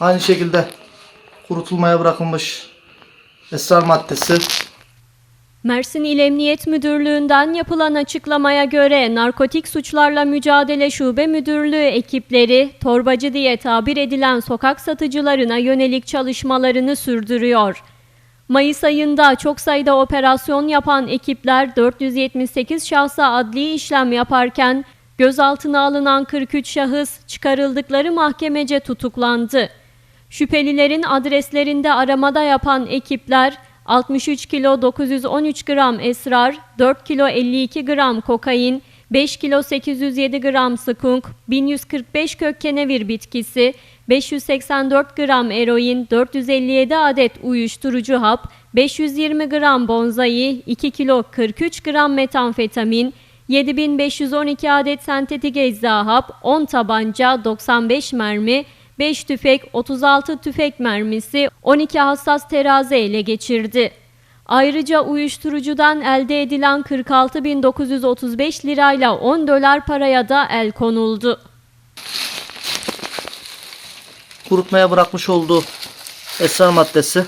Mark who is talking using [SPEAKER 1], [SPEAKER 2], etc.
[SPEAKER 1] Aynı şekilde kurutulmaya bırakılmış esrar maddesi.
[SPEAKER 2] Mersin İl Emniyet Müdürlüğü'nden yapılan açıklamaya göre Narkotik Suçlarla Mücadele Şube Müdürlüğü ekipleri torbacı diye tabir edilen sokak satıcılarına yönelik çalışmalarını sürdürüyor. Mayıs ayında çok sayıda operasyon yapan ekipler 478 şahsa adli işlem yaparken gözaltına alınan 43 şahıs çıkarıldıkları mahkemece tutuklandı. Şüphelilerin adreslerinde aramada yapan ekipler 63 kilo 913 gram esrar, 4 kilo 52 gram kokain, 5 kilo 807 gram skunk, 1145 kök kenevir bitkisi, 584 gram eroin, 457 adet uyuşturucu hap, 520 gram bonzai, 2 kilo 43 gram metamfetamin, 7512 adet sentetik ecza hap, 10 tabanca, 95 mermi, 5 tüfek, 36 tüfek mermisi, 12 hassas terazi ele geçirdi. Ayrıca uyuşturucudan elde edilen 46.935 lirayla 10 dolar paraya da el konuldu.
[SPEAKER 1] Kurutmaya bırakmış olduğu esrar maddesi.